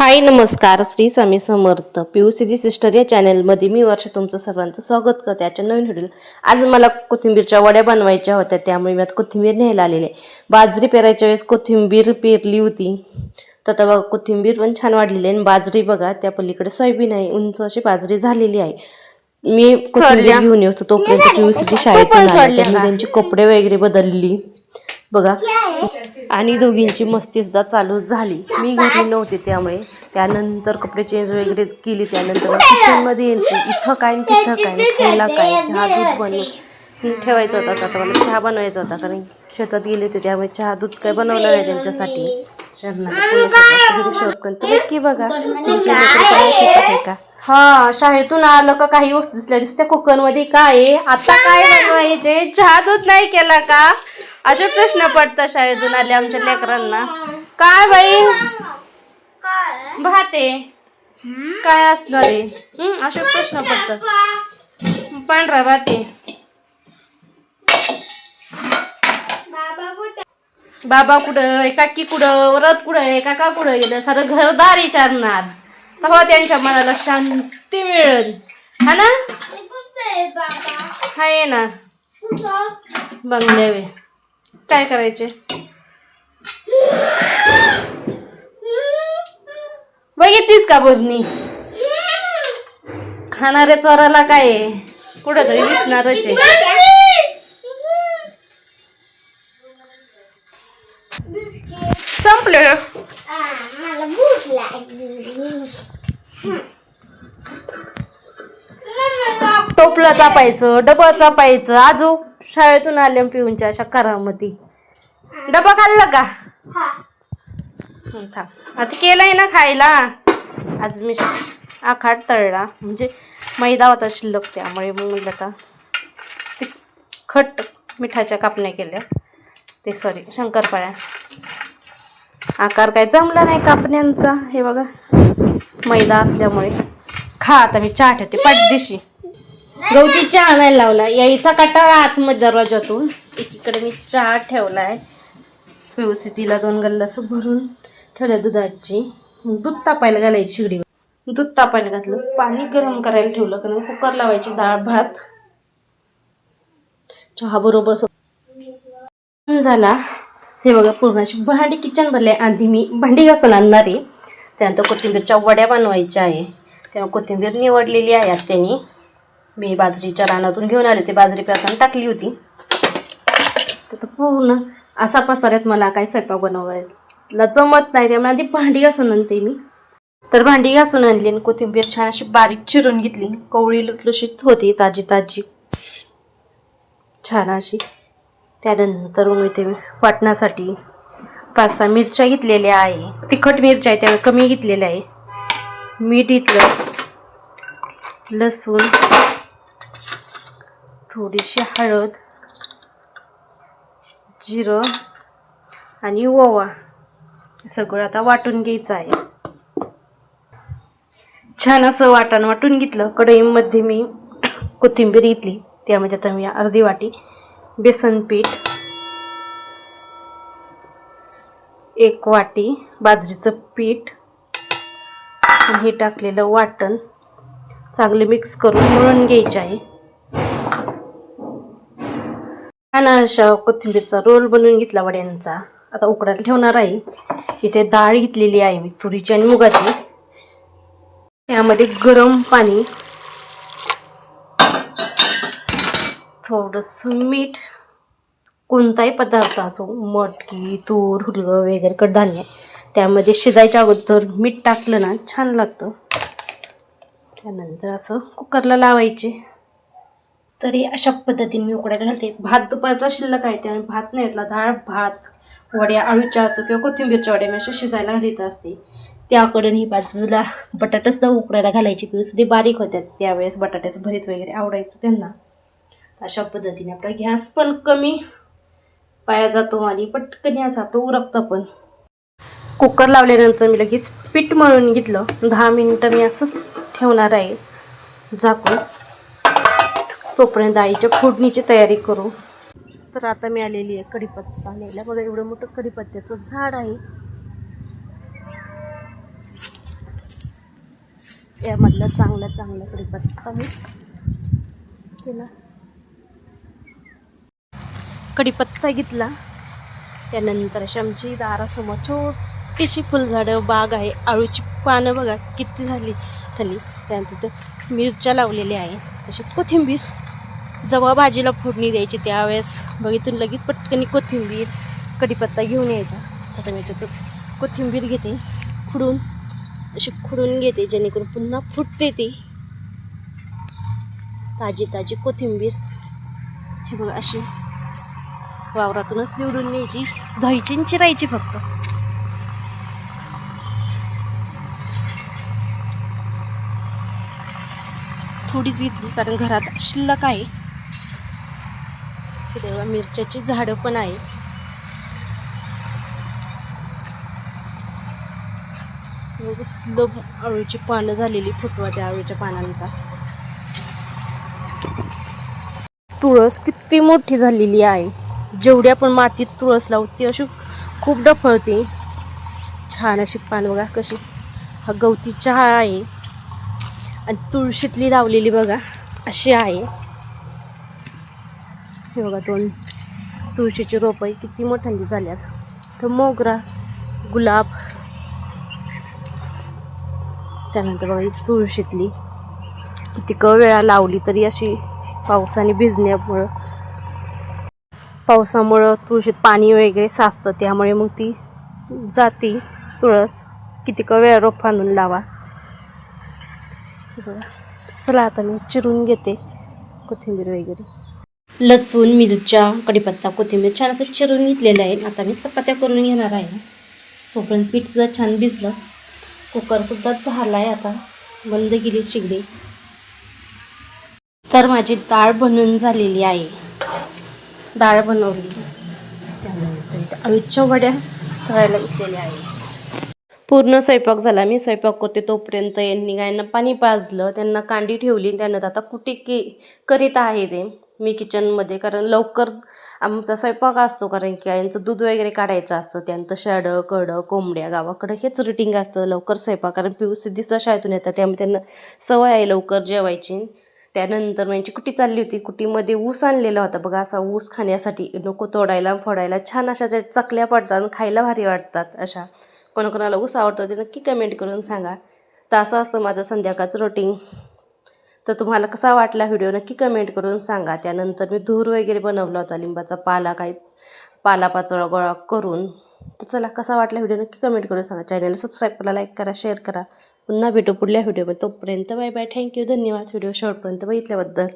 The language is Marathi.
हाय नमस्कार. Shri Swami Samarth. P C sister या चॅनलमध्ये मी वर्ष तुमचं सर्वांचं स्वागत करते. याच्या नवीन व्हिडिओ आज मला कोथिंबीरच्या वड्या बनवायच्या होत्या त्यामुळे मी आता कोथिंबीर न्यायला आलेले बाजरी पेरायच्या वेळेस कोथिंबीर पेरली होती. तर आता बघा कोथिंबीर पण छान वाढलेली आहे. आणि बाजरी बघा त्या पलीकडे सोयाबीन आहे. उंच अशी बाजरी झालेली आहे. मी कोथिंबीर घेऊन येतो तोपर्यंत पी सी शाळेतून आले. त्यांनी त्यांची कपडे वगैरे बदलली. बघा. आणि दोघींची मस्ती सुद्धा चालू झाली. मी घरी नव्हते त्यामुळे. त्यानंतर कपडे चेंज वगैरे केली. त्यानंतर किचनमध्ये येते. इथं काय तिथं काय खायला काय? चहा दूध बनवून ठेवायचा होता आता. मला चहा बनवायचा होता. कारण शेतात गेले होते. त्यामुळे चहा दूध काय बनवलं नाही त्यांच्यासाठी? शेवटपर्यंत नक्की बघा. तुमच्या का? हा शाळेतून आलं का काही वस्तू दिसल्या दिसत्या. कुकरमध्ये काय आहे? आता काय बनवायचे? चहा दूध नाही केला का? असे प्रश्न पडतात शाळेतून आले आमच्या लेकरांना. काय बाई? भात. काय असणार आहे? असे प्रश्न पडतात. पांढरा भात. बाबा कुठं? आहे? काकी कुठं? वरद कुठं आहे? काका कुठं गेलं? सारं घरदार विचारणार तेव्हा त्यांच्या मनाला शांती मिळेल. हा ना? हा ये ना. बंगल्यावे काय करायचे? बघितलीस का बोलणी खाणाऱ्या चोराला काय कुठं तरी दिसणारच आहे. संपलं. टोपलं चापायचं डबं चापायचं आजू. शाळेतून आले पिऊनच्या अशा करामध्ये. डबा खाल्ला का? हं, थांब. आता केलंय ना खायला. आज मी आखाड तळला. म्हणजे मैदा होता शिल्लक त्यामुळे मग म्हटलं का ते खट मिठाच्या कापण्या केल्या. ते सॉरी शंकरपाळ्या. आकार काय जमला नाही कापण्यांचा. हे बघा मैदा असल्यामुळे. खा आता मी चहा ठेवते पाठदिशी गवती चहा आणायला लावला. यायचा कटाळा आतमध्ये दरवाजातून एकीकडे मी चहा ठेवलाय. व्यवस्थित तिला दोन गल्लास भरून ठेवल्या दुधाची. दूध तापायला घालायची शिगडीवर. दूध तापायला घातलं. पाणी गरम करायला ठेवलं कारण कुकर लावायची डाळ भात. चहा बरोबर झाला. हे बघा पूर्णाची भांडी किचन भरले. आधी मी भांडी घासून आणणार. आहे त्यानंतर कोथिंबीरच्या वड्या बनवायच्या आहे. तेव्हा कोथिंबीर निवडलेली आहे आत्यानी. मी बाजरीच्या रानातून घेऊन आले ते बाजरी पेरताना टाकली होती. तर पूर्ण असा पसाऱ्यात मला काय स्वयंपाक बनवायला जमत नाही त्यामुळे आधी भांडी घासून आणते मी. तर भांडी घासून आणली आणि कोथिंबीर छान अशी बारीक चिरून घेतली. कवळी लुसलुशीत होती ताजी ताजी. छान अशी. त्यानंतर मग इथे वाटण्यासाठी पाच सहा मिरच्या घेतलेल्या आहे. तिखट मिरच्या आहे त्यामुळे कमी घेतलेल्या आहे. मीठ घेतलं लसूण थोडीशी हळद जिरं आणि ओवा. सगळं आता वाटून घ्यायचं आहे. छान असं वाटण वाटून घेतलं. कढईमध्ये मी कोथिंबीर घेतली. त्यामध्ये आता मी अर्धी वाटी बेसन पीठ एक वाटी बाजरीचं पीठ आणि हे टाकलेलं वाटण चांगले मिक्स करून मळून घ्यायचे आहे छान अशा कोथिंबीरचा रोल बनवून घेतला वड्यांचा. आता उकडायला ठेवणार आहे. इथे डाळ घेतलेली आहे मी तुरीची आणि मुगाची. त्यामध्ये गरम पाणी. थोडंसं मीठ. कोणताही पदार्थ असो मटकी तूर हुलगं वगैरे कडधान्य त्यामध्ये शिजायच्या अगोदर मीठ टाकलं ना छान लागतं. त्यानंतर असं कुकरला लावायचे. तरी अशा पद्धतीने मी उकडायला घालते. भात दुपारचा शिल्लक आहे ते आणि भात नाही घेतला डाळ भात वड्या आळूच्या असो किंवा कोथिंबीरच्या वड्या मी अशा शिजायला घालीत असते. त्याकडून ही बाजूला बटाटासुद्धा उकडायला घालायची. पिऊस ते बारीक होत्यात. त्यावेळेस बटाट्याचं भरीत वगैरे आवडायचं त्यांना. अशा पद्धतीने आपला गॅस पण कमी पाया जातो आणि पटकन असं आपलं उरकतं पण. कुकर लावल्यानंतर मी लगेच पीठ मळून घेतलं. दहा मिनटं मी असंच ठेवणार आहे. झाकून. तोपर्यंत डाळीच्या फोडणीची तयारी करू. तर आता मी आलेली आहे कढीपत्ता न्यायला. बघा एवढं मोठं कढीपत्त्याचं झाड आहे. यामधला चांगला चांगला कढीपत्ता मी केला कढीपत्ता घेतला. त्यानंतर अशी आमची दारासमोर छोटीशी फुलझाडं बाग आहे. आळूची पानं बघा किती झाली खाली त्यानंतर मिरच्या लावलेल्या आहे तशी कोथिंबीर. जेव्हा भाजीला फोडणी द्यायची त्यावेळेस बघितून लगेच पटकन कोथिंबीर कढीपत्ता घेऊन यायचा. आता मी त्याच्यात कोथिंबीर घेते खुडून अशी खुडून घेते जेणेकरून पुन्हा फुटते ती. ताजी ताजी कोथिंबीर. हे बघा अशी वावरातूनच निवडून न्यायची. धुवायची चिरायची फक्त. थोडीच घेतली कारण घरात शिल्लक आहे. तेव्हा मिरच्याची झाडं पण आहे अळूची आळूची पानं झालेली फुटवा त्या आळूच्या पानांचा. तुळस किती मोठी झालेली आहे. जेवढी आपण मातीत तुळस लावते अशी खूप डफळते छान अशी पान बघा कशी. हा गवती चहा आहे आणि तुळशीतली लावलेली बघा अशी आहे. हे बघा दोन तुळशीची रोपं किती मोठ्यांदी झाल्यात. तर मोगरा गुलाब त्यानंतर बघा ही तुळशीतली किती क वेळा लावली तरी अशी पावसाने भिजण्यामुळं पावसामुळं तुळशीत पाणी वगैरे साचतं. त्यामुळे मग ती जाती तुळस. किती क वेळा रोप आणून लावा. बघा. चला आता मी चिरून घेते कोथिंबीर वगैरे. लसूण मिरच्या कढीपत्ता कोथिंबीर छान असं चिरून घेतलेलं आहे. आता मी चपात्या करून घेणार आहे. तोपर्यंत पीठसुद्धा छान भिजलं. कुकरसुद्धा झाला आहे आता. बंद केली शिगडी. तर माझी डाळ बनवून झालेली आहे. डाळ बनवली. त्यानंतर अळूच्या वड्या तळायला घेतलेल्या आहे पूर्ण स्वयंपाक झाला. मी स्वयंपाक करते तोपर्यंत यांनी गायना पाणी पाजलं. त्यांना कांडी ठेवली. त्यानंतर आता कुठे की करीत आहे ते? मी किचनमध्ये कारण लवकर आमचा स्वयंपाक असतो कारण की यांचं दूध वगैरे काढायचं असतं त्यांचं शाडं कडं कोंबड्या गावाकडं हेच रुटीन असतं लवकर स्वयंपाक. कारण पिऊ सिद्धीचं शाळेतून येतात त्यामुळे त्यांना सवय आहे लवकर जेवायची. त्यानंतर माझी कुटी चालली होती. कुटीमध्ये ऊस आणलेला होता. बघा असा ऊस खाण्यासाठी नको तोडायला फोडायला छान अशा ज्या चकल्या पडतात खायला भारी वाटतात अशा. कोणाकोणाला ऊस आवडतं ते नक्की कमेंट करून सांगा. तर असं असतं माझं संध्याकाळचं रोटीन तर तुम्हाला कसा वाटला व्हिडिओ नक्की कमेंट करून सांगा. त्यानंतर मी धूर वगैरे बनवला होता लिंबाचा पाला काही पालापाचोळा गोळा करून. तर चला कसा वाटला व्हिडिओ नक्की कमेंट करून सांगा. चॅनलला सबस्क्राईब करा लाईक करा शेअर करा. पुन्हा भेटू पुढल्या व्हिडिओमध्ये तोपर्यंत बाय बाय. थँक्यू धन्यवाद. व्हिडिओ शेवटपर्यंत बघितल्याबद्दल.